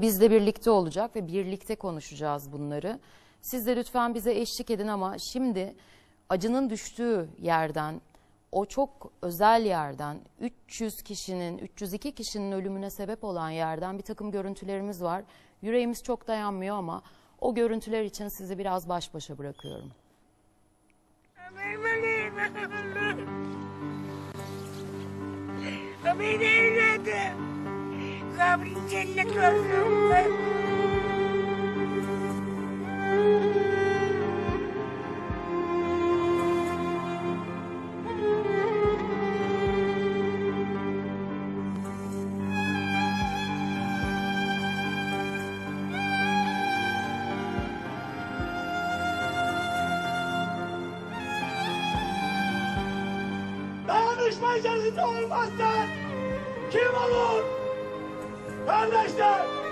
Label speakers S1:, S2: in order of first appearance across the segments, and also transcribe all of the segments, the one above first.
S1: Bizle birlikte olacak ve birlikte konuşacağız bunları. Siz de lütfen bize eşlik edin ama şimdi acının düştüğü yerden, o çok özel yerden, 300 kişinin, 302 kişinin ölümüne sebep olan yerden bir takım görüntülerimiz var. Yüreğimiz çok dayanmıyor ama o görüntüler için sizi biraz baş başa bırakıyorum.
S2: Beni evladım. Kabrin cennet olsun.
S3: Dayanışma içerisinde olmazsan kim olur? Kardeşler!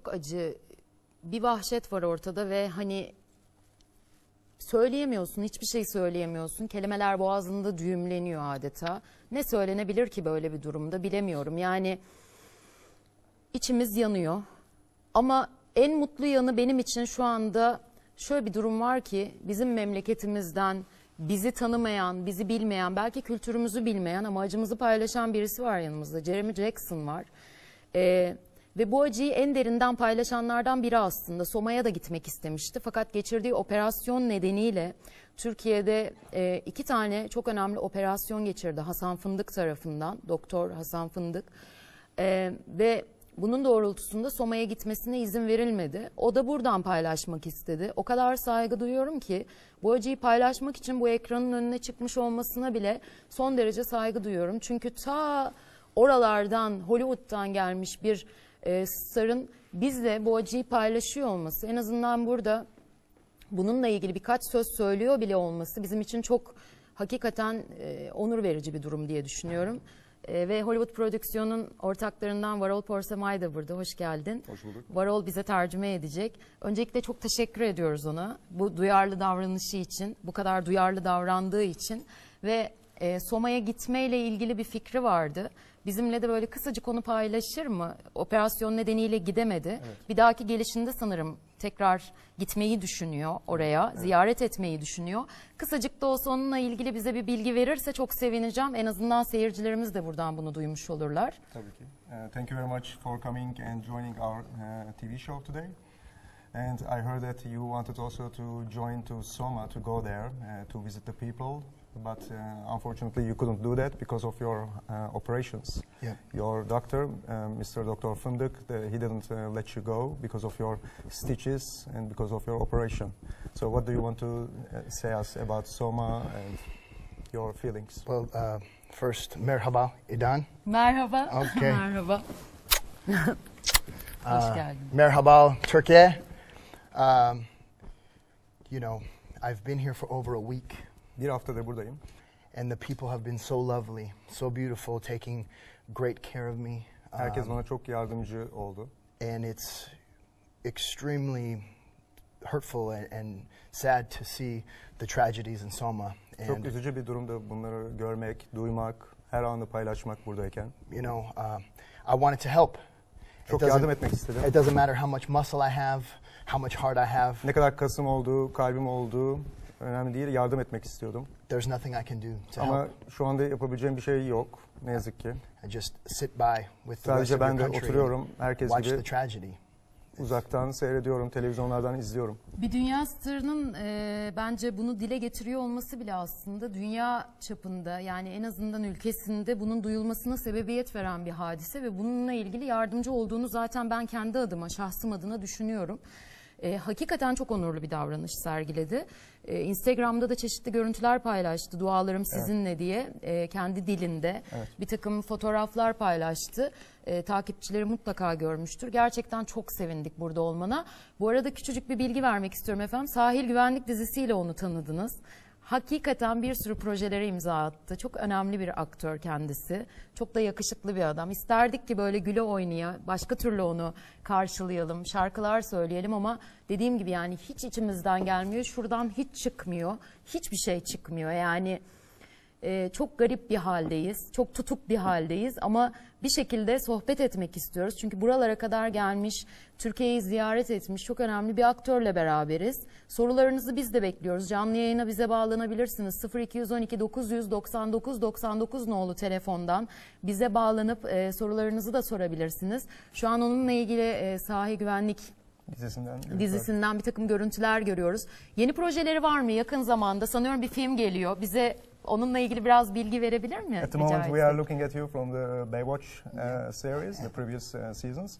S1: Çok acı bir vahşet var ortada ve hani söyleyemiyorsun, hiçbir şey söyleyemiyorsun. Kelimeler boğazında düğümleniyor adeta. Ne söylenebilir ki böyle bir durumda bilemiyorum. Yani içimiz yanıyor. Ama en mutlu yanı benim için şu anda şöyle bir durum var ki bizim memleketimizden bizi tanımayan, bizi bilmeyen, belki kültürümüzü bilmeyen ama acımızı paylaşan birisi var yanımızda. Jeremy Jackson var. Ee, ve bu acıyı en derinden paylaşanlardan biri aslında. Soma'ya da gitmek istemişti. Fakat geçirdiği operasyon nedeniyle Türkiye'de e, iki tane çok önemli operasyon geçirdi Hasan Fındık tarafından. Doktor Hasan Fındık. E, ve bunun doğrultusunda Soma'ya gitmesine izin verilmedi. O da buradan paylaşmak istedi. O kadar saygı duyuyorum ki bu acıyı paylaşmak için bu ekranın önüne çıkmış olmasına bile son derece saygı duyuyorum. Çünkü ta oralardan Hollywood'dan gelmiş bir e, starın bizle bu acıyı paylaşıyor olması en azından burada bununla ilgili birkaç söz söylüyor bile olması bizim için çok hakikaten e, onur verici bir durum diye düşünüyorum. E, ve Hollywood prodüksiyonun ortaklarından Varol Porsemay da burada. Hoş geldin.
S4: Hoş bulduk.
S1: Varol bize tercüme edecek. Öncelikle çok teşekkür ediyoruz ona. Bu duyarlı davranışı için, bu kadar duyarlı davrandığı için ve e, Soma'ya gitmeyle ilgili bir fikri vardı. Bizimle de böyle kısacık onu paylaşır mı? Operasyon nedeniyle gidemedi. Bir dahaki gelişinde sanırım tekrar gitmeyi düşünüyor oraya, ziyaret etmeyi düşünüyor. Kısacık da olsa onunla ilgili bize bir bilgi verirse çok sevineceğim. En azından seyircilerimiz de buradan bunu duymuş olurlar.
S4: Tabii ki. Uh, thank you very much for coming and joining our uh, TV show today. And I heard that you wanted also to join to Soma to go there uh, to visit the people, but uh, unfortunately you couldn't do that because of your uh, operations.
S5: Yeah.
S4: Your doctor, uh, Mr. Dr. Funduk, the, he didn't uh, let you go because of your stitches and because of your operation. So what do you want to uh, say us about Soma and your feelings?
S5: Well, uh, first, merhaba, Idan.
S1: Merhaba.
S5: Okay.
S1: Merhaba. Hoş
S5: Uh,
S1: geldin.
S5: merhaba, Turkey. Um, you know, I've been here for over a week,
S4: Bir haftadır buradayım.
S5: and the people have been so lovely, so beautiful, taking great care of me.
S4: Herkes
S5: Um,
S4: bana çok yardımcı oldu.
S5: and it's extremely hurtful and, and sad to see the tragedies in Soma.
S4: Çok
S5: And,
S4: üzücü bir durumda bunları görmek, duymak, her anı paylaşmak buradayken.
S5: you know, um, I wanted to help.
S4: Çok yardım etmek istedim.
S5: It doesn't matter how much muscle I have, how much heart I have.
S4: Ne kadar kasım olduğu, kalbim olduğu önemli değil. Yardım etmek istiyordum.
S5: There's nothing I can do to
S4: Ama
S5: help.
S4: şu anda yapabileceğim bir şey yok. Ne yazık ki.
S5: I just sit by with the rest
S4: Sadece
S5: of your
S4: ben de
S5: country
S4: oturuyorum. Herkes
S5: watch
S4: gibi
S5: the tragedy.
S4: uzaktan seyrediyorum, televizyonlardan izliyorum.
S1: Bir dünya starının e, bence bunu dile getiriyor olması bile aslında dünya çapında yani en azından ülkesinde bunun duyulmasına sebebiyet veren bir hadise ve bununla ilgili yardımcı olduğunu zaten ben kendi adıma, şahsım adına düşünüyorum. E, hakikaten çok onurlu bir davranış sergiledi. E, Instagram'da da çeşitli görüntüler paylaştı. Dualarım sizinle diye e, kendi dilinde bir takım fotoğraflar paylaştı. E, takipçileri mutlaka görmüştür. Gerçekten çok sevindik burada olmana. Bu arada küçücük bir bilgi vermek istiyorum efendim. Sahil Güvenlik dizisiyle onu tanıdınız. Hakikaten bir sürü projelere imza attı. Çok önemli bir aktör kendisi. Çok da yakışıklı bir adam. İsterdik ki böyle güle oynaya, başka türlü onu karşılayalım, şarkılar söyleyelim ama dediğim gibi yani hiç içimizden gelmiyor. Şuradan hiç çıkmıyor. Hiçbir şey çıkmıyor. Yani e, çok garip bir haldeyiz. Çok tutuk bir haldeyiz ama bir şekilde sohbet etmek istiyoruz. Çünkü buralara kadar gelmiş, Türkiye'yi ziyaret etmiş çok önemli bir aktörle beraberiz. Sorularınızı biz de bekliyoruz. Canlı yayına bize bağlanabilirsiniz. 0212 999 99 nolu telefondan bize bağlanıp e, sorularınızı da sorabilirsiniz. Şu an onunla ilgili e, sahi güvenlik
S4: Dizisinden.
S1: dizisinden bir takım görüntüler görüyoruz. Yeni projeleri var mı yakın zamanda? Sanıyorum bir film geliyor. Bize onunla ilgili biraz bilgi verebilir mi?
S4: At the moment, we are looking at you from the Baywatch uh, series, the previous uh, seasons.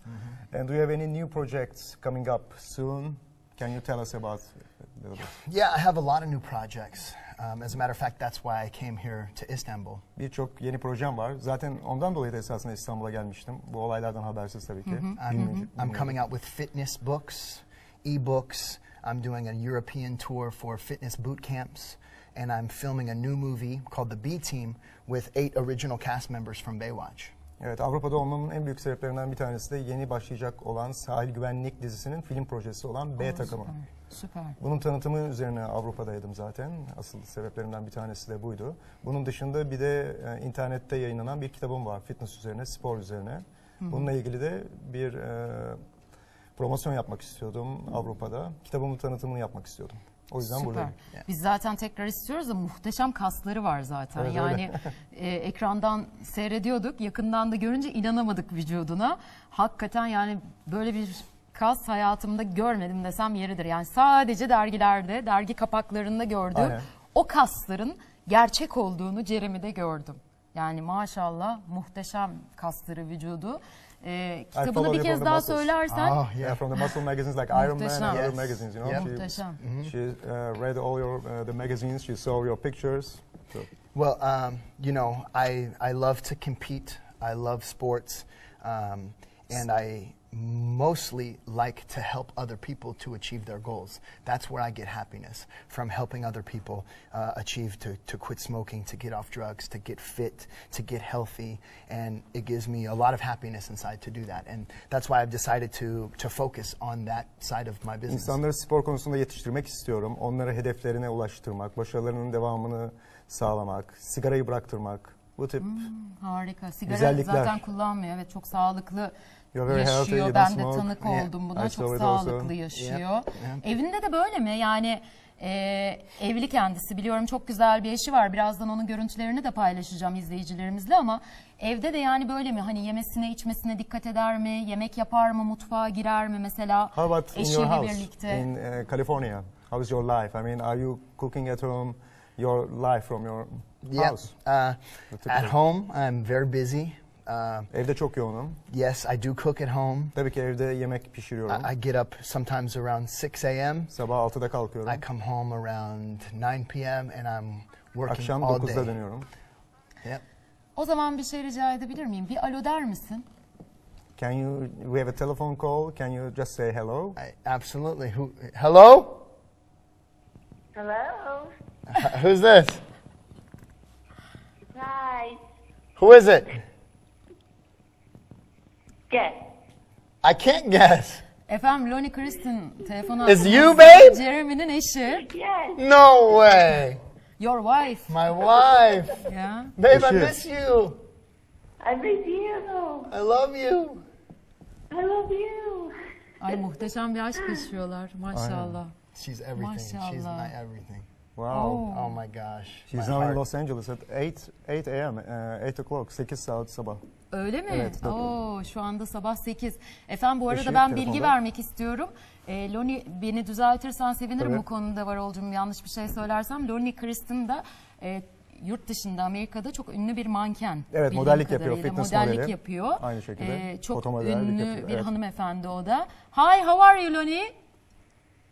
S4: And do you have any new projects coming up soon? Can you tell us about a little bit?
S5: Yeah, I have a lot of new projects. Um, as a matter of fact, that's why I came here to Istanbul.
S4: Birçok yeni projem var. Zaten ondan dolayı da esasında İstanbul'a gelmiştim. Bu olaylardan habersiz tabii ki.
S5: I'm,
S4: Bilmeyince-
S5: I'm coming out with fitness books, e-books. I'm doing a European tour for fitness boot camps, and I'm filming a new movie called The B Team with eight original cast members from Baywatch.
S4: Evet, Avrupa'da olmamın en büyük sebeplerinden bir tanesi de yeni başlayacak olan Sahil Güvenlik dizisinin film projesi olan B takımı.
S1: Süper.
S4: Bunun tanıtımı üzerine Avrupa'daydım zaten. Asıl sebeplerinden bir tanesi de buydu. Bunun dışında bir de e, internette yayınlanan bir kitabım var fitness üzerine, spor üzerine. Bununla ilgili de bir e, promosyon yapmak istiyordum Avrupa'da. Kitabımın tanıtımını yapmak istiyordum. O yüzden
S1: Süper.
S4: buradayım.
S1: Biz zaten tekrar istiyoruz da muhteşem kasları var zaten.
S4: Evet,
S1: yani e, ekrandan seyrediyorduk. Yakından da görünce inanamadık vücuduna. Hakikaten yani böyle bir kas hayatımda görmedim desem yeridir. Yani sadece dergilerde, dergi kapaklarında gördüğüm
S4: Aynen.
S1: o kasların gerçek olduğunu Jeremy'de gördüm. Yani maşallah muhteşem kasları vücudu. E, kitabını bir
S4: you
S1: kez
S4: from the
S1: daha
S4: muscles.
S1: söylersen
S5: Oh,
S4: Yeah, from the muscle magazines like Iron Man and
S1: Muhteşem.
S4: other magazines, you know.
S5: Yep.
S4: She,
S1: muhteşem.
S4: she uh, read all your uh, the magazines. She saw your pictures. So,
S5: Well, um, you know, I, I love to compete. I love sports. Um, and I mostly like to help other people to achieve their goals. That's where I get happiness from helping other people uh, achieve to, to quit smoking, to get off drugs, to get fit, to get healthy. And it gives me a lot of happiness inside to do that. And that's why I've decided to, to focus on that side of my business.
S4: İnsanları spor konusunda yetiştirmek istiyorum. Onları hedeflerine ulaştırmak, başarılarının devamını sağlamak, sigarayı bıraktırmak. Bu tip
S1: Harika. Sigara
S4: Güzellikler.
S1: zaten kullanmıyor. Evet çok sağlıklı yaşıyor.
S4: you
S1: Ben de tanık
S5: Yeah.
S1: oldum buna.
S4: I
S1: çok sağlıklı yaşıyor.
S5: Yeah.
S1: Evinde de böyle mi? Yani e, evli kendisi. Biliyorum çok güzel bir eşi var. Birazdan onun görüntülerini de paylaşacağım izleyicilerimizle ama evde de yani böyle mi? Hani yemesine içmesine dikkat eder mi? Yemek yapar mı? Mutfağa girer mi mesela?
S4: How about in your house
S1: birlikte.
S4: in uh, California? How is your life? I mean, are you cooking at home? Your life from your
S5: Yeah.
S4: house?
S5: Uh, at home, I'm very busy. Uh,
S4: Evde çok yoğunum.
S5: yes, I do cook at home.
S4: Tabii ki evde yemek pişiriyorum.
S5: I, I get up sometimes around 6 a.m.
S4: Sabah 6'da kalkıyorum.
S5: I come home around 9 p.m. and I'm working
S4: Akşam
S5: all
S4: 9'da
S5: day.
S4: dönüyorum.
S5: Yep.
S1: O zaman bir şey rica edebilir miyim? Bir alo der misin?
S4: Can you, we have a telephone call. Can you just say hello?
S5: I, absolutely. Who? Hello?
S2: Hello.
S5: Who's this?
S2: Hi.
S5: Who is it?
S2: Guess.
S5: I can't guess.
S1: Efendim Lonnie Kristen telefonu
S5: Is
S1: attınız.
S5: you, babe?
S1: Jeremy'nin eşi.
S2: Yes.
S5: No way.
S1: Your wife.
S5: My wife.
S1: Ya.
S5: Babe, I
S4: Is she?
S5: miss you.
S2: I miss you.
S5: I love you.
S6: I love you.
S1: Ay muhteşem bir aşk yaşıyorlar maşallah.
S5: She's everything. She's
S1: Mashallah.
S5: my everything.
S4: Wow.
S5: Oh my gosh.
S4: She's
S5: my
S4: now in
S5: heart.
S4: Los Angeles at 8 8 a.m. Uh, 8 o'clock 8 saat sabah.
S1: Öyle mi?
S4: Evet.
S1: Oo, şu anda sabah 8. Efendim bu arada
S4: Eşi
S1: ben bilgi
S4: telefonda.
S1: vermek istiyorum. Ee, Loni beni düzeltirsen sevinirim
S4: Tabii.
S1: bu konuda var olcum yanlış bir şey söylersem. Loni Kristen da e, yurt dışında Amerika'da çok ünlü bir manken.
S4: Evet, modellik yapıyor,
S1: kadarıyla.
S4: fitness
S1: modellik
S4: modeli.
S1: yapıyor.
S4: Aynı şekilde.
S1: Ee, çok ünlü
S4: yapıyor,
S1: bir
S4: evet.
S1: hanımefendi o da. Hi, how are you Loni?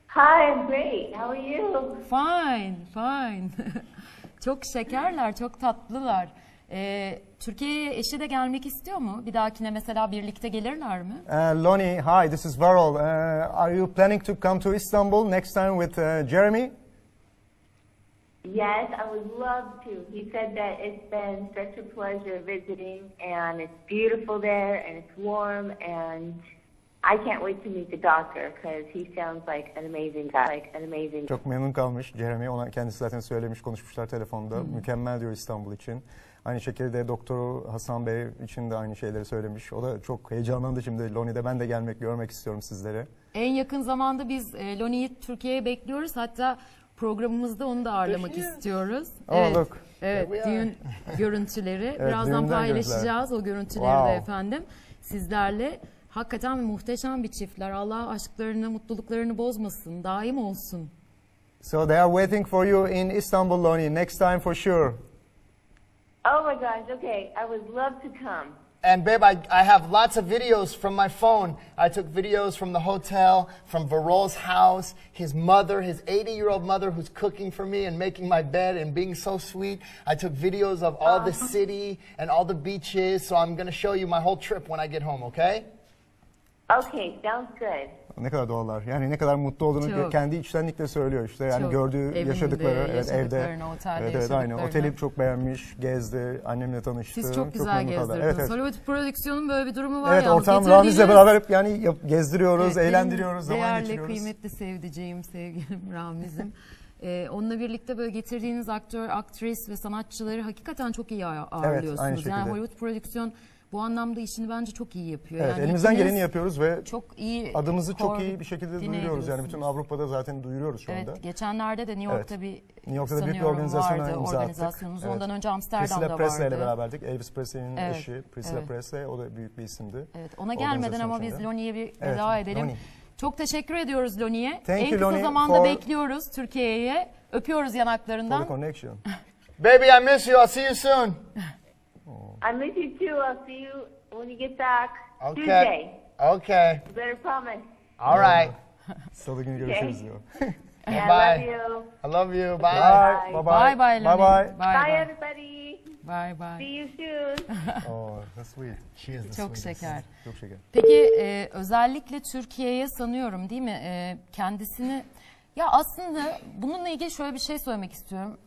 S6: Hi, I'm great. How are you?
S1: Fine, fine. çok şekerler, çok tatlılar. Ee, Türkiye'ye eşi de gelmek istiyor mu? Bir dahakine mesela birlikte gelirler mi?
S4: Uh, Lonnie, hi, this is Varol. Uh, are you planning to come to Istanbul next time with uh, Jeremy?
S6: Yes, I would love to. He said that it's been such a pleasure visiting, and it's beautiful there, and it's warm, and I can't wait to meet the doctor because he sounds like an amazing guy, like an amazing.
S4: Çok memnun kalmış Jeremy. Ona kendisi zaten söylemiş, konuşmuşlar telefonda. Mükemmel diyor İstanbul için. Aynı şekilde doktoru Hasan Bey için de aynı şeyleri söylemiş. O da çok heyecanlandı şimdi. Lonnie'de ben de gelmek, görmek istiyorum sizleri.
S1: En yakın zamanda biz e, Loni'yi Türkiye'ye bekliyoruz. Hatta programımızda onu da ağırlamak istiyoruz.
S4: Oh,
S1: evet,
S4: look.
S1: evet düğün görüntüleri. Birazdan
S4: düğünden
S1: paylaşacağız o görüntüleri de
S4: Wow.
S1: efendim sizlerle. Hakikaten muhteşem bir çiftler. Allah aşklarını, mutluluklarını bozmasın. Daim olsun.
S4: So they are waiting for you in Istanbul, Lonnie. Next time for sure.
S6: Oh my gosh, okay. I would love to come.
S5: And babe, I, I have lots of videos from my phone. I took videos from the hotel, from Varol's house, his mother, his 80 year old mother who's cooking for me and making my bed and being so sweet. I took videos of all the city and all the beaches. So I'm going to show you my whole trip when I get home, okay?
S6: Okay, sounds good.
S4: Ne kadar doğallar. Yani ne kadar mutlu olduğunu
S1: Çok.
S4: kendi içtenlikle söylüyor işte. Yani
S1: Çok.
S4: gördüğü,
S1: Evinde,
S4: yaşadıkları, evet evde.
S1: otelde
S4: evet, evet, aynı. Oteli çok beğenmiş, gezdi, annemle tanıştı.
S1: Siz çok güzel
S4: kaldılar.
S1: gezdirdiniz.
S4: Evet, evet.
S1: Hollywood prodüksiyonun böyle bir durumu var
S4: Evet,
S1: yalnız.
S4: ortağım
S1: Getirdiğiniz-
S4: Ramiz'le beraber hep yani gezdiriyoruz,
S1: Evet,
S4: eğlendiriyoruz, zaman
S1: değerli,
S4: geçiriyoruz.
S1: kıymetli sevdiceğim, sevgilim Ramiz'im. Ee, onunla birlikte böyle getirdiğiniz aktör, aktris ve sanatçıları hakikaten çok iyi ağ- ağırlıyorsunuz.
S4: aynı
S1: yani
S4: şekilde.
S1: Hollywood prodüksiyon bu anlamda işini bence çok iyi yapıyor.
S4: Evet,
S1: yani
S4: elimizden geleni yapıyoruz ve
S1: Çok iyi
S4: adımızı çok iyi bir şekilde duyuruyoruz. Yani bütün. Avrupa'da zaten duyuruyoruz şu anda.
S1: Evet, geçenlerde de New York'ta
S4: Evet.
S1: bir
S4: New York'ta da büyük bir organizasyona
S1: vardı
S4: imza attık.
S1: organizasyonunuz.
S4: Evet.
S1: Ondan önce Amsterdam'da
S4: Priscilla Presley ile
S1: vardı.
S4: beraberdik. Elvis Presley'in
S1: Evet,
S4: eşi Priscilla
S1: evet.
S4: Presley. O da büyük bir isimdi.
S1: Evet, ona gelmeden ama biz. Loni'ye bir
S4: Evet,
S1: veda edelim.
S4: Loni.
S1: Çok teşekkür ediyoruz Loni'ye. En kısa
S4: Loni,
S1: zamanda
S4: for-
S1: bekliyoruz Türkiye'ye. Öpüyoruz
S4: For the
S1: yanaklarından.
S4: connection.
S5: Baby, I miss you. I'll see you soon.
S6: I miss you too. I'll see you when you get back
S5: Okay.
S6: Tuesday.
S5: Okay.
S6: You better promise.
S5: All right.
S4: Salı günü görüşürüz diyor.
S6: Yeah, I
S5: Bye.
S6: love you.
S5: I love you. Bye.
S4: Bye. Bye
S1: Bye bye
S4: bye. Bye
S1: Bye
S6: Bye,
S1: bye.
S6: everybody.
S1: Bye
S6: See
S1: bye.
S6: you soon.
S4: Oh, that's sweet.
S5: She is the
S1: Çok
S5: sweetest.
S1: şeker.
S4: Çok şeker.
S1: Peki e, özellikle Türkiye'ye sanıyorum değil mi e, kendisini ya aslında bununla ilgili şöyle bir şey söylemek istiyorum.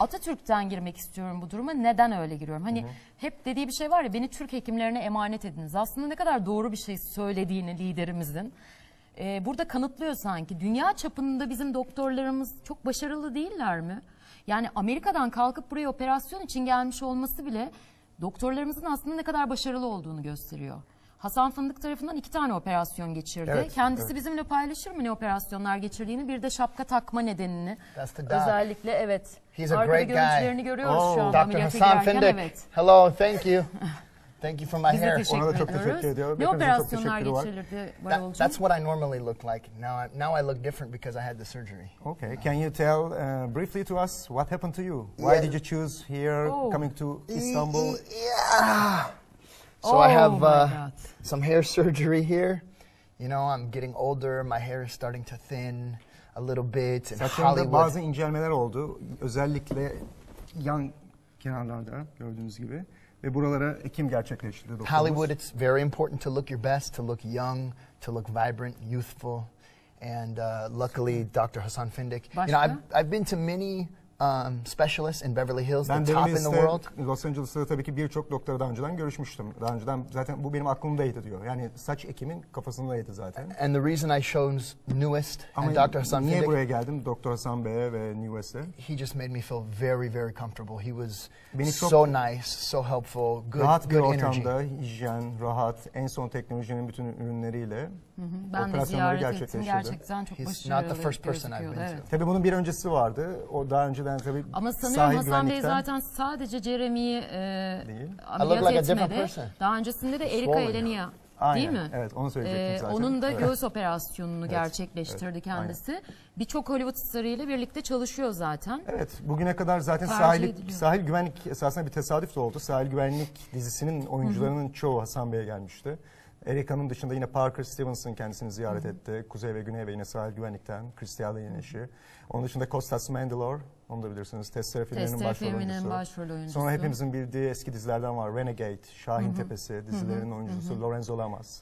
S1: Atatürk'ten girmek istiyorum bu duruma. Neden öyle giriyorum? Hani hep dediği bir şey var ya beni Türk hekimlerine emanet ediniz. Aslında ne kadar doğru bir şey söylediğini liderimizin. e, burada kanıtlıyor sanki. Dünya çapında bizim doktorlarımız çok başarılı değiller mi? Yani Amerika'dan kalkıp buraya operasyon için gelmiş olması bile doktorlarımızın aslında ne kadar başarılı olduğunu gösteriyor. Hasan Fındık tarafından iki tane operasyon geçirdi.
S4: Evet,
S1: Kendisi
S4: evet.
S1: bizimle paylaşır mı ne operasyonlar geçirdiğini? Bir de şapka takma nedenini. Özellikle evet.
S5: He's a
S1: Arkada
S5: great guy.
S1: görüntülerini görüyoruz
S4: Oh,
S1: şu an
S5: Dr.
S1: girerken.
S5: Findick.
S1: Evet.
S5: Hello. Thank you. Thank you for my
S1: Biz
S5: hair.
S4: Ona da çok
S1: ediyoruz.
S4: teşekkür ediyor.
S1: Ne operasyonlar geçirildi
S5: That- that's what I normally look like. Now, I, now I look different because I had the surgery.
S4: Okay. Can you tell uh, briefly to us what happened to you? Why
S5: Yeah.
S4: did you choose here,
S1: Oh.
S4: coming to Istanbul?
S5: Yeah. So
S1: Oh
S5: I have uh, some hair surgery here. You know, I'm getting older. My hair is starting to thin a little bit. In
S4: Saçlarımda
S5: Hollywood,
S4: bazı incelmeler oldu. Özellikle yan kenarlarda gördüğünüz gibi. Ve buralara ekim gerçekleştirdi doktorumuz.
S5: Hollywood, it's very important to look your best, to look young, to look vibrant, youthful. And uh, luckily, Dr. Hassan Findick. You know, I've, I've been to many um, specialists in Beverly Hills,
S4: Ben
S5: the top in the world.
S4: Los Angeles'ta tabii ki birçok doktora daha önceden görüşmüştüm. Daha önceden zaten bu benim aklımdaydı diyor. Yani saç ekimin kafasındaydı zaten.
S5: And the reason I chose Newest
S4: Ama
S5: and Dr. Hassan
S4: niye
S5: Findik,
S4: buraya geldim? Doktor Hasan Bey'e ve New West'e.
S5: he just made me feel very, very comfortable. He was
S4: Beni çok
S5: so nice, so helpful, good,
S4: rahat bir
S5: good energy.
S4: ortamda, hijyen, rahat, en son teknolojinin bütün ürünleriyle
S1: Ben de ziyaret ettim. Gerçekten çok
S5: He's
S1: başarılı
S5: not the first person I've been to.
S4: Tabii bunun bir öncesi vardı. O daha önceden tabii
S1: Ama sanıyorum
S4: sahil
S1: Hasan Bey
S4: güvenlikten-
S1: zaten sadece Jeremy'yi e,
S4: Değil.
S1: ameliyat
S5: I look like a different
S1: etmedi.
S5: person.
S1: Daha öncesinde de Erika
S5: Swollen.
S1: Elenia
S4: Aynen,
S1: değil mi?
S4: evet, onu söyleyecektim
S1: Ee,
S4: zaten.
S1: Onun da
S4: Evet.
S1: göğüs operasyonunu gerçekleştirdi
S4: evet,
S1: kendisi. Birçok Hollywood starıyla birlikte çalışıyor zaten.
S4: Evet, bugüne kadar zaten
S1: Tercih
S4: sahil,
S1: ediliyor.
S4: sahil güvenlik esasında bir tesadüf de oldu. Sahil güvenlik dizisinin oyuncularının çoğu Hasan Bey'e gelmişti. Erika'nın dışında yine Parker Stevenson kendisini ziyaret etti. Kuzey ve Güney ve yine sahil güvenlikten. Christiane yine eşi. Onun dışında Kostas Mandylor, onu da bilirsiniz. Testere
S1: Testere
S4: başrol
S1: filminin
S4: oyuncusu.
S1: başrol oyuncusu.
S4: Sonra hepimizin bildiği eski dizilerden var. Renegade, Şahin Tepesi dizilerinin oyuncusu Lorenzo Lamas.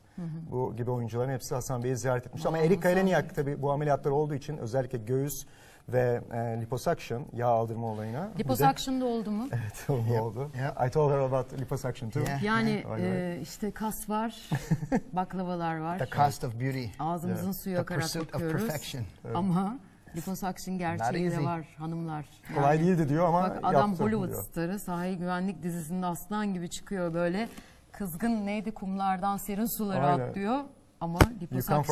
S4: Bu gibi oyuncuların hepsi Hasan Bey'i ziyaret etmiş. Ama Erika Eleniak tabii bu ameliyatlar olduğu için özellikle göğüs ve e, liposuction, yağ aldırma olayına. bir de-
S1: Liposuction'da oldu mu?
S4: Evet, oldu.
S5: Yep.
S4: I told her about liposuction too.
S5: Yeah.
S1: Yani e, işte kas var, baklavalar var.
S5: The cost of beauty,
S1: Ağzımızın suyu
S5: the
S1: akarak
S5: pursuit of
S1: bakıyoruz.
S5: perfection.
S1: Ama liposuction gerçeği de var hanımlar.
S4: Kolay
S1: Yani
S4: değildi diyor ama
S1: Bak adam Hollywood
S4: diyor.
S1: starı sahil güvenlik dizisinde aslan gibi çıkıyor böyle. Kızgın neydi kumlardan serin sulara
S4: Aynen.
S1: atlıyor. Ama liposuction'da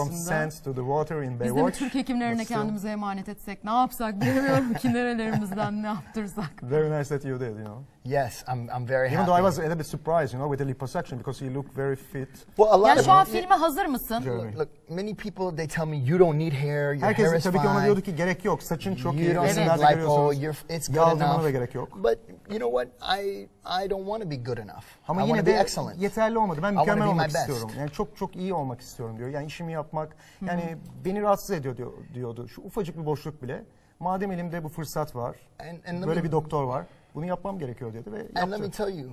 S1: biz de. Türk hekimlerine kendimize emanet etsek ne yapsak bilmiyorum ki nerelerimizden ne yaptırsak.
S4: Very nice that you did, you know.
S5: Yes, I'm, I'm very
S4: Even
S5: happy.
S4: though I was a little bit surprised, you know, with the liposuction because you look very fit.
S5: well, a lot
S1: Ya
S5: of
S1: şu an filme hazır mısın?
S4: Jeremy.
S5: Look, many people they tell me you don't need hair, your hair
S4: Herkes
S5: is
S4: tabii ki ona
S5: fine.
S4: diyordu ki gerek yok, saçın çok iyi,
S5: You don't
S4: resimlerde
S5: need lipo,
S4: görüyorsunuz.
S5: you're, it's
S4: Yağ
S5: good
S4: aldırmana
S5: enough.
S4: da gerek yok.
S5: But you know what? I I don't want to be good enough.
S4: Ama
S5: I want
S4: yine
S5: to be
S4: de
S5: excellent.
S4: yeterli olmadı. Ben
S5: wanna
S4: mükemmel
S5: be my
S4: olmak
S5: best.
S4: istiyorum. Yani çok çok iyi olmak istiyorum diyor. Yani işimi yapmak, yani beni rahatsız ediyor diyor, diyordu. Şu ufacık bir boşluk bile. Madem elimde bu fırsat var,
S5: And, and let
S4: böyle
S5: me-
S4: bir doktor var, bunu yapmam gerekiyor dedi ve
S5: And let me tell you,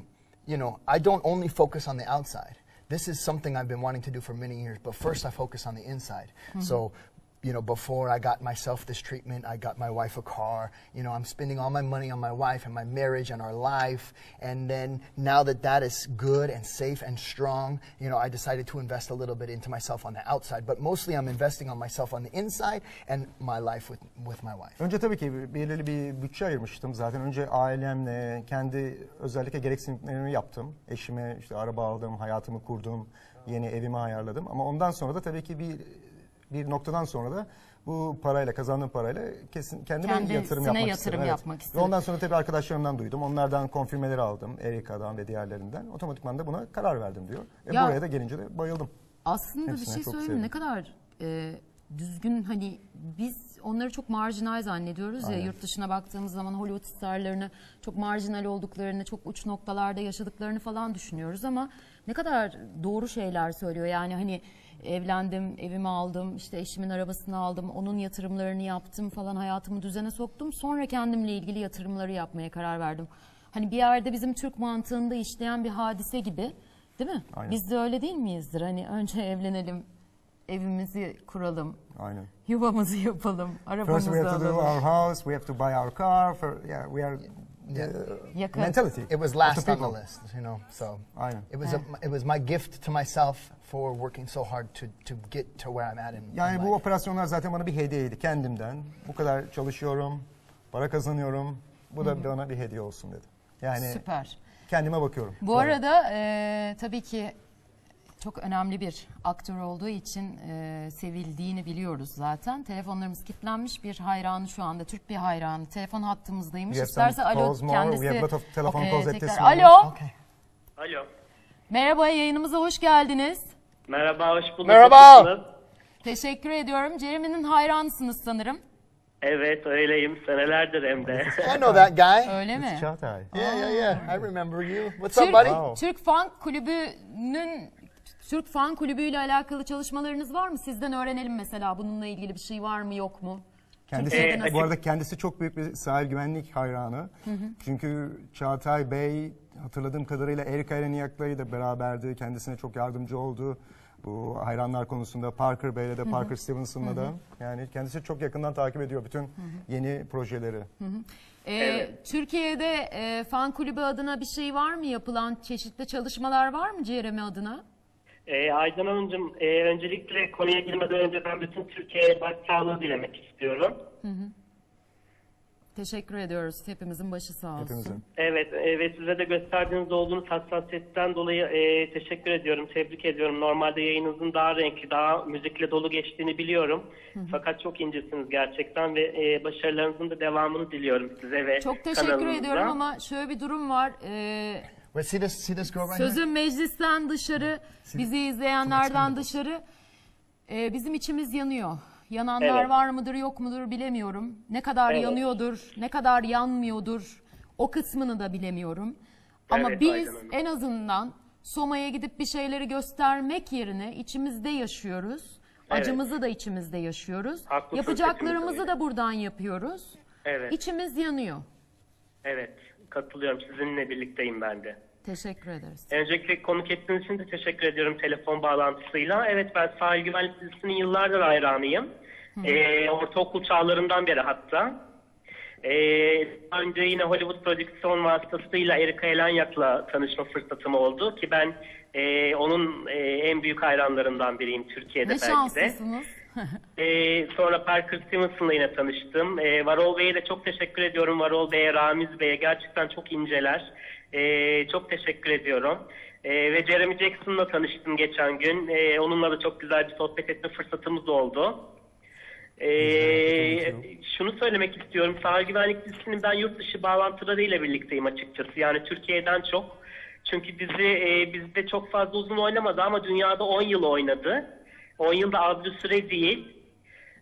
S5: you know, I don't only focus on the outside. This is something I've been wanting to do for many years, but first I focus on the inside. So, you know, before I got myself this treatment, I got my wife a car. You know, I'm spending all my money on my wife and my marriage and our life. And then now that that is good and safe and strong, you know, I decided to invest a little bit into myself on the outside. But mostly I'm investing on myself on the inside and my life with, with my wife.
S4: Önce tabii ki belirli bir bütçe ayırmıştım. Zaten önce ailemle, kendi özellikle gereksinimlerimi yaptım. Eşime işte araba aldım, hayatımı kurdum, yeni evimi ayarladım. Ama ondan sonra da tabii ki bir bir noktadan sonra da bu parayla, kazandığım parayla kesin kendime
S1: Kendisine
S4: yatırım yapmak
S1: yatırım
S4: istedim.
S1: yapmak
S4: Ve
S1: istedim.
S4: ondan sonra tabii arkadaşlarımdan duydum. Onlardan konfirmeleri aldım. Erika'dan ve diğerlerinden. Otomatikman da buna karar verdim diyor. E
S1: Ya-
S4: buraya da gelince de bayıldım.
S1: Aslında bir
S4: Hepsine
S1: şey
S4: çok
S1: söyleyeyim mi? ne kadar e, düzgün hani biz onları çok marjinal zannediyoruz ya yurt dışına baktığımız zaman Hollywood starlarını çok marjinal olduklarını, çok uç noktalarda yaşadıklarını falan düşünüyoruz ama ne kadar doğru şeyler söylüyor. Yani hani evlendim, evimi aldım, işte eşimin arabasını aldım, onun yatırımlarını yaptım falan hayatımı düzene soktum. Sonra kendimle ilgili yatırımları yapmaya karar verdim. Hani bir yerde bizim Türk mantığında işleyen bir hadise gibi değil mi?
S4: Aynen.
S1: Biz de öyle değil miyizdir? Hani önce evlenelim, evimizi kuralım,
S4: Aynen.
S1: yuvamızı yapalım,
S4: First
S1: arabamızı
S4: we have to do
S1: alalım.
S4: our house, we have to buy our car. For, yeah, we are
S5: Yeah.
S4: mentality.
S5: It was last on the list, you know. So
S4: Aynen.
S5: it was a, it was my gift to myself for working so hard to to get to where I'm at in, in
S4: Yani bu
S5: life.
S4: operasyonlar zaten bana bir hediyeydi kendimden. Bu kadar çalışıyorum, para kazanıyorum. Bu da bana bir hediye olsun dedi. Yani
S1: Süper.
S4: kendime bakıyorum.
S1: Bu arada e, tabii ki çok önemli bir aktör olduğu için e, sevildiğini biliyoruz zaten. Telefonlarımız kilitlenmiş bir hayranı şu anda, Türk bir hayranı. Telefon hattımızdaymış. İsterse alo kendisi. E,
S4: calls at
S1: tekrar-. Alo,
S5: Okay.
S7: Alo.
S1: merhaba yayınımıza hoş geldiniz.
S7: Merhaba, hoş bulduk.
S5: Merhaba.
S7: Nasılsınız?
S1: Teşekkür ediyorum. Jeremy'nin hayranısınız sanırım.
S7: Evet, öyleyim. Senelerdir hem de.
S5: I know that guy.
S1: Öyle mi?
S4: Çağatay.
S5: Yeah, yeah, yeah. I remember you. What's up,
S1: Türk,
S5: buddy?
S4: Wow.
S1: Türk Fan Kulübü'nün Türk Fan Kulübü ile alakalı çalışmalarınız var mı? Sizden öğrenelim mesela bununla ilgili bir şey var mı yok mu?
S4: Kendisi,
S7: Ee,
S1: nasıl?
S4: bu arada kendisi çok büyük bir sahil güvenlik hayranı. Çünkü Çağatay Bey hatırladığım kadarıyla Erika Ereniyak'la da beraberdi. Kendisine çok yardımcı oldu. bu hayranlar konusunda Parker Bey'le de Parker Stevenson'la da yani kendisi çok yakından takip ediyor bütün yeni projeleri.
S1: Ee, Türkiye'de e, fan kulübü adına bir şey var mı yapılan çeşitli çalışmalar var mı Jeremy adına?
S7: E, Aydan Hanımcığım, e, öncelikle konuya girmeden önce ben bütün Türkiye'ye başsağlığı dilemek istiyorum.
S1: Teşekkür ediyoruz. Hepimizin başı sağ olsun.
S4: Hepimizin.
S7: Evet e, ve size de gösterdiğiniz olduğunuz hassasiyetten dolayı e, teşekkür ediyorum, tebrik ediyorum. Normalde yayınınızın daha renkli, daha müzikle dolu geçtiğini biliyorum. Fakat çok incesiniz gerçekten ve e, başarılarınızın da devamını diliyorum size ve
S1: Çok teşekkür
S7: kanalınıza.
S1: ediyorum ama şöyle bir durum var. Ee,
S5: Wait, see this, see this girl right here?
S1: sözün meclisten dışarı, bizi izleyenlerden dışarı e, bizim içimiz yanıyor. Yananlar
S7: Evet.
S1: var mıdır yok mudur bilemiyorum. Ne kadar
S7: Evet.
S1: yanıyordur, ne kadar yanmıyordur o kısmını da bilemiyorum. Ama
S7: Evet,
S1: biz en azından Soma'ya gidip bir şeyleri göstermek yerine içimizde yaşıyoruz.
S7: Evet.
S1: Acımızı da içimizde yaşıyoruz.
S7: Haklısınız,
S1: Yapacaklarımızı da buradan yapıyoruz.
S7: Evet,
S1: İçimiz yanıyor.
S7: evet. Katılıyorum. Sizinle birlikteyim ben de.
S1: Teşekkür ederiz.
S7: Öncelikle konuk ettiğiniz için de teşekkür ediyorum telefon bağlantısıyla. Evet ben sahil güvenlik dizisinin yıllardır hayranıyım. Ee, ortaokul çağlarından beri hatta. Ee, önce yine Hollywood prodüksiyon vasıtasıyla Erika Elanyak'la tanışma fırsatım oldu ki ben e, onun e, en büyük hayranlarından biriyim Türkiye'de
S1: Ne
S7: belki de.
S1: şanslısınız.
S7: Ee, sonra Parker Stevenson'la yine tanıştım. Ee, Varol Bey'e de çok teşekkür ediyorum. Varol Bey'e, Ramiz Bey'e gerçekten çok inceler. Ee, çok teşekkür ediyorum. Ee, ve Jeremy Jackson'la tanıştım geçen gün. Ee, onunla da çok güzel bir sohbet etme fırsatımız oldu. Ee, şunu söylemek istiyorum. Sahil Güvenlik dizisinin ben yurt dışı bağlantılarıyla birlikteyim açıkçası. Yani Türkiye'den çok. Çünkü dizi e, bizde çok fazla uzun oynamadı ama dünyada 10 yıl oynadı. 10 yılda az bir süre değil.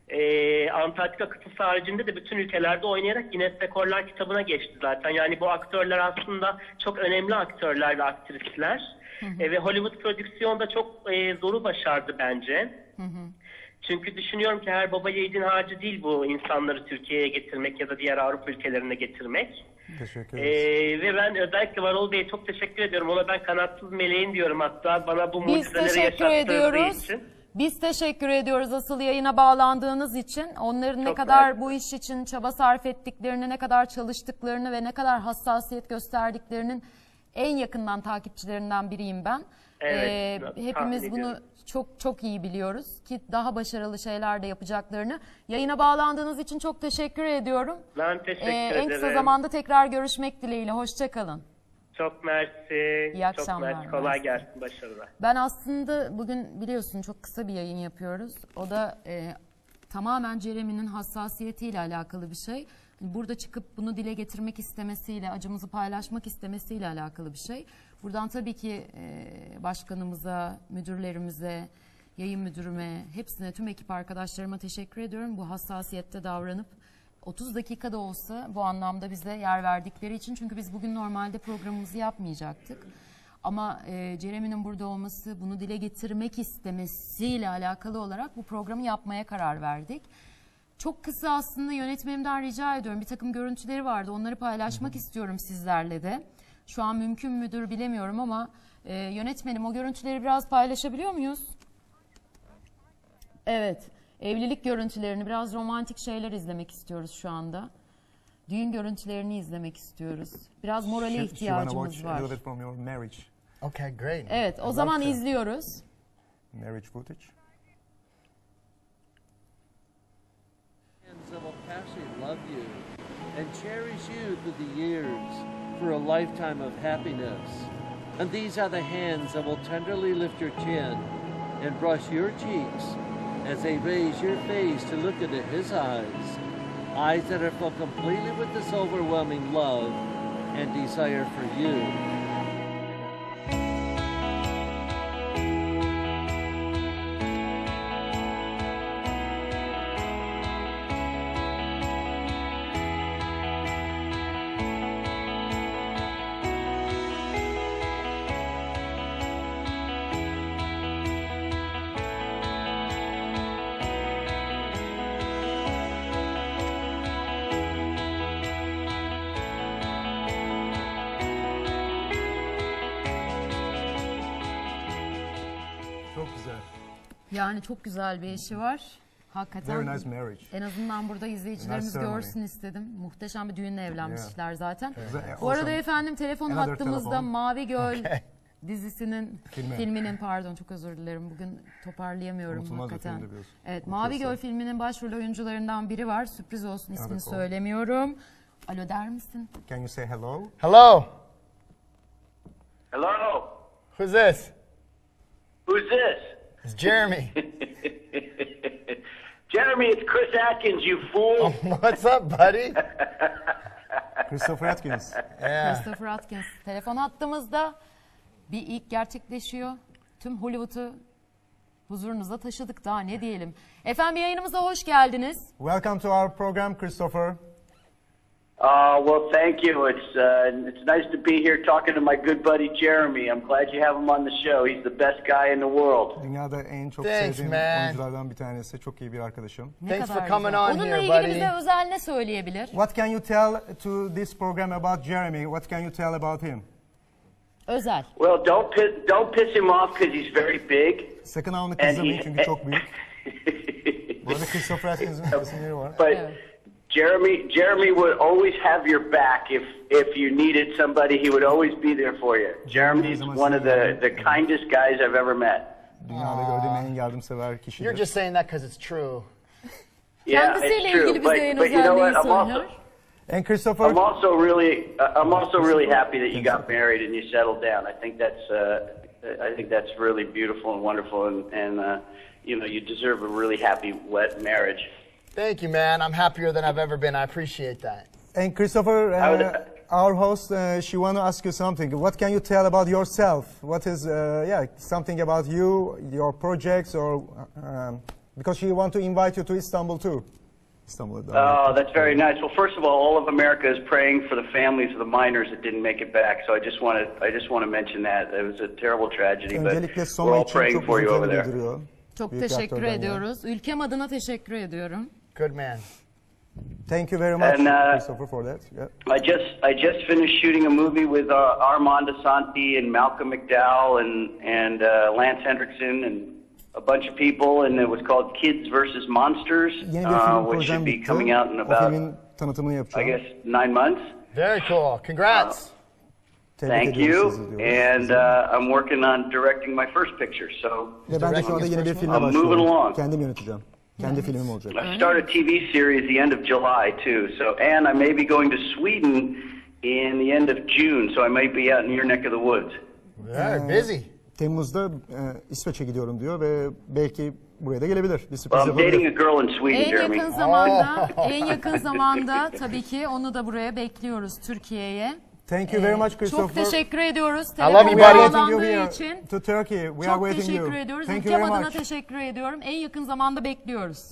S7: Ee, Antarktika kıtası haricinde de bütün ülkelerde oynayarak Guinness Rekorlar kitabına geçti zaten. Yani bu aktörler aslında çok önemli aktörler ve aktrisler. E, ve Hollywood prodüksiyonda çok e, zoru başardı bence. Çünkü düşünüyorum ki her baba yiğidin harcı değil bu insanları Türkiye'ye getirmek ya da diğer Avrupa ülkelerine getirmek.
S4: Teşekkür
S7: Ee, ve ben özellikle Varol Bey'e çok teşekkür ediyorum. Ona ben kanatsız meleğim diyorum hatta bana bu
S1: Biz
S7: mucizeleri
S1: teşekkür
S7: yaşattığı
S1: ediyoruz.
S7: için.
S1: Biz teşekkür ediyoruz asıl yayına bağlandığınız için. Onların ne
S7: Çok
S1: kadar
S7: mersi.
S1: bu iş için çaba sarf ettiklerini, ne kadar çalıştıklarını ve ne kadar hassasiyet gösterdiklerinin en yakından takipçilerinden biriyim ben.
S7: Evet,
S1: Ee, hepimiz bunu
S7: ediyorum.
S1: çok çok iyi biliyoruz ki daha başarılı şeyler de yapacaklarını. Yayına bağlandığınız için çok teşekkür ediyorum.
S7: Ben teşekkür
S1: Ee,
S7: ederim.
S1: en kısa zamanda tekrar görüşmek dileğiyle. Hoşçakalın.
S7: Çok mersi.
S1: İyi akşamlar,
S7: Çok mersi. Kolay
S1: mersi.
S7: gelsin. Başarılar.
S1: Ben aslında bugün biliyorsun çok kısa bir yayın yapıyoruz. O da e, tamamen Jeremy'nin hassasiyetiyle alakalı bir şey. Burada çıkıp bunu dile getirmek istemesiyle, acımızı paylaşmak istemesiyle alakalı bir şey. Buradan tabii ki e, başkanımıza, müdürlerimize, yayın müdürüme, hepsine, tüm ekip arkadaşlarıma teşekkür ediyorum. Bu hassasiyette davranıp 30 dakikada olsa bu anlamda bize yer verdikleri için. Çünkü biz bugün normalde programımızı yapmayacaktık. Ama e, Jeremy'nin burada olması, bunu dile getirmek istemesiyle alakalı olarak bu programı yapmaya karar verdik. Çok kısa aslında yönetmenimden rica ediyorum. Bir takım görüntüleri vardı. Onları paylaşmak istiyorum sizlerle de. Şu an mümkün müdür bilemiyorum ama e, yönetmenim o görüntüleri biraz paylaşabiliyor muyuz? Evet. Evlilik görüntülerini, biraz romantik şeyler izlemek istiyoruz şu anda. Düğün görüntülerini izlemek istiyoruz. Biraz morale
S4: She- she wanna
S1: ihtiyacımız
S4: a
S1: var.
S4: little bit from your marriage,
S5: Okay, great.
S1: Evet,
S5: I'd
S1: o
S5: love
S1: zaman
S5: to.
S1: izliyoruz.
S4: marriage footage.
S8: hands that will passionately love you and cherish you through the years for a lifetime of happiness. And these are the hands that will tenderly lift your chin and brush your cheeks as they raise your face to look into his eyes. Eyes that are filled completely with this overwhelming love and desire for you.
S1: Yani çok güzel bir eşi var. Hakikaten.
S4: Very nice marriage.
S1: En azından burada izleyicilerimiz
S4: Nice ceremony.
S1: görsün istedim. Muhteşem bir düğünle evlenmişler zaten.
S4: Yeah.
S1: Bu arada efendim telefon
S4: another
S1: hattımızda
S4: telephone.
S1: Mavi Göl dizisinin
S4: Filmi.
S1: filminin pardon çok özür dilerim bugün toparlayamıyorum
S4: Unutulmaz
S1: hakikaten. Evet Mavi. Göl filminin başrol oyuncularından biri var. Sürpriz olsun ismini
S4: o.
S1: söylemiyorum. Alo der misin?
S4: Can you say hello?
S5: Hello.
S3: Hello.
S5: Who's this?
S3: Who's this?
S5: It's Jeremy.
S3: Jeremy, it's Chris Atkins, you fool.
S5: What's up, buddy?
S4: Christopher Atkins.
S5: Yeah.
S1: Christopher Atkins. Telefon hattımızda bir ilk gerçekleşiyor. Tüm Hollywood'u huzurunuza taşıdık daha ne diyelim. Efendim yayınımıza hoş geldiniz.
S4: Welcome to our program, Christopher.
S3: Uh, well, thank you. It's uh, it's nice to be here talking to my good buddy Jeremy. I'm glad you have him on the show. He's the best guy in the world.
S4: Dünyada en çok
S5: Thanks,
S4: sevdiğim
S5: man.
S4: oyunculardan bir tanesi. Çok iyi bir arkadaşım.
S1: Ne
S5: Thanks
S1: kadar
S5: for coming
S1: güzel.
S5: on
S1: Onunla
S5: here,
S1: ilgili
S5: buddy.
S1: bize özel ne söyleyebilir?
S4: What can you tell to this program about Jeremy? What can you tell about him?
S1: Özel.
S3: Well, don't piss don't piss him off because he's very big.
S4: Sakın ha onu
S3: he,
S4: çünkü çok büyük. Bu arada Christopher Atkins'in isimleri var.
S3: but
S1: Evet.
S3: Jeremy Jeremy would always have your back if if you needed somebody. He would always be there for you. Jeremy's one of the the kindest guys I've ever met.
S4: Dünyada gördüğüm en yardımsever kişidir.
S5: You're just saying that because it's true.
S3: Yeah, it's true. But, but you know what? I'm also?
S4: And Christopher,
S3: I'm also really uh, I'm also really happy that you got married and you settled down. I think that's uh, I think that's really beautiful and wonderful, and and uh, you know you deserve a really happy wet marriage.
S5: Thank you, man. I'm happier than I've ever been. I appreciate that.
S4: and Christopher, uh, our host, uh, she want to ask you something. What can you tell about yourself? What is, uh, yeah, something about you, your projects, or um, because she want to invite you to Istanbul too. Istanbul.
S3: Oh, that's very nice. Well, first of all, all of America is praying for the families of the miners that didn't make it back. So I just want to I just want to mention that it was a terrible tragedy, but we're all praying for you over there.
S4: bildiriyor.
S1: Çok
S4: Büyük
S1: teşekkür
S4: aktörden ya.
S1: ediyoruz. Ülkem adına teşekkür ediyorum.
S5: Good man.
S4: Thank you very much,
S3: And, uh,
S4: Christopher, for that. Yeah.
S3: I just I just finished shooting a movie with uh, Armand Asante and Malcolm McDowell and and uh, Lance Hendrickson and a bunch of people, and it was called Kids versus Monsters,
S4: Yeni
S3: uh, which should be coming out in about I guess nine months.
S5: Very cool. Congrats.
S4: Tebrik
S3: Thank you. And uh, I'm working on directing my first picture, so
S4: Ve ben de şu anda yeni bir filme
S3: I'm moving along.
S4: Kendim yöneteceğim. Kendi filmim olacak.
S3: I start a TV series the end of July too. So, and I may be going to Sweden in the end of June, so I may be out in your neck of the woods.
S5: Very busy.
S4: Temmuz'da e, İsveç'e gidiyorum diyor ve belki buraya da gelebilir. Bir sürpriz
S3: Well, I'm dating a
S4: yapabilir.
S3: girl in Sweden,
S1: En
S3: Jeremy.
S1: yakın zamanda, en yakın zamanda tabii ki onu da buraya bekliyoruz Türkiye'ye.
S4: Thank you very much, Christopher.
S1: Çok teşekkür ediyoruz.
S5: love you,
S1: Telefon
S5: buddy.
S4: We are waiting you
S1: bağlandığı için
S4: to Turkey. We are
S1: çok
S4: waiting
S1: teşekkür
S4: you.
S1: ediyoruz.
S4: Thank you
S1: Ülkem
S4: very
S1: adına
S4: much.
S1: teşekkür ediyorum. En yakın zamanda bekliyoruz.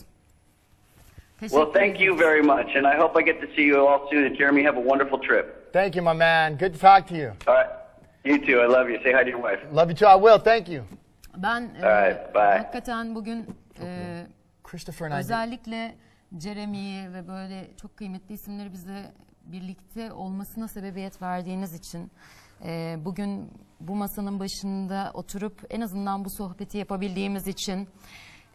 S3: Well,
S1: Teşekkür
S3: thank you very much, and I hope I get to see you all soon. And Jeremy, have a wonderful trip.
S5: Thank you, my man. Good to talk to you.
S3: All right. You too. I love you. Say hi to your wife.
S5: Love you too. I will. Thank you.
S1: Ben e,
S3: Alright, bye.
S1: hakikaten bugün e,
S5: Christopher and I. did-
S1: özellikle Jeremy'yi ve böyle çok kıymetli isimleri bize birlikte olmasına sebebiyet verdiğiniz için e, bugün bu masanın başında oturup en azından bu sohbeti yapabildiğimiz için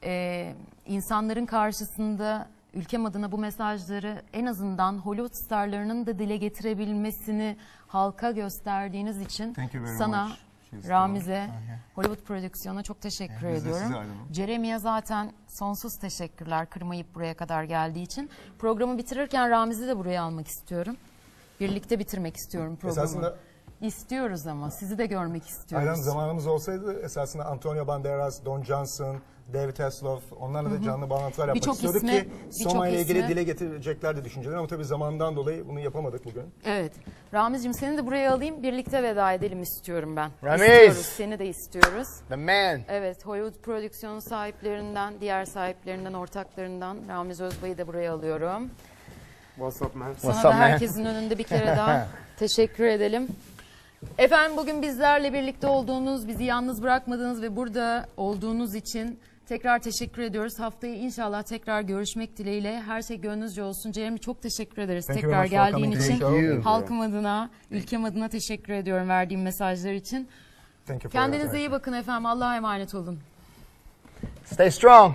S1: e, insanların karşısında ülkem adına bu mesajları en azından Hollywood starlarının da dile getirebilmesini halka gösterdiğiniz için sana
S4: much. She's
S1: Ramiz'e, Hollywood prodüksiyona çok teşekkür
S4: size
S1: ediyorum. Jeremy'e zaten sonsuz teşekkürler kırmayıp buraya kadar geldiği için. Programı bitirirken Ramiz'i de buraya almak istiyorum. Birlikte bitirmek istiyorum programı.
S4: Esasında-
S1: İstiyoruz ama sizi de görmek istiyoruz.
S4: Aynen zamanımız olsaydı esasında Antonio Banderas, Don Johnson, David Hasselhoff onlarla da canlı bağlantılar yapmak
S1: Birçok
S4: istiyorduk
S1: ismi-
S4: ki
S1: birçok
S4: Soma ile ilgili
S1: ismi-
S4: dile getireceklerdi düşünceler ama tabii zamandan dolayı bunu yapamadık bugün.
S1: Evet. Ramiz'cim seni de buraya alayım. Birlikte veda edelim istiyorum ben.
S5: Ramiz!
S1: İstiyoruz. Seni de istiyoruz.
S5: The man.
S1: Evet, Hollywood prodüksiyon sahiplerinden, diğer sahiplerinden, ortaklarından Ramiz Özbay'ı da buraya alıyorum.
S9: What's up, man?
S1: Sana
S5: What's
S1: da
S5: up, man?
S1: herkesin önünde bir kere daha teşekkür edelim. Efendim bugün bizlerle birlikte olduğunuz, bizi yalnız bırakmadığınız ve burada olduğunuz için tekrar teşekkür ediyoruz. Haftaya inşallah tekrar görüşmek dileğiyle. Her şey gönlünüzce olsun. Jeremy çok teşekkür ederiz
S4: Thank
S1: tekrar geldiğin için. Halkım adına, ülkem adına teşekkür ediyorum verdiğim mesajlar için. Kendinize iyi bakın efendim. Allah'a emanet olun.
S5: Stay strong.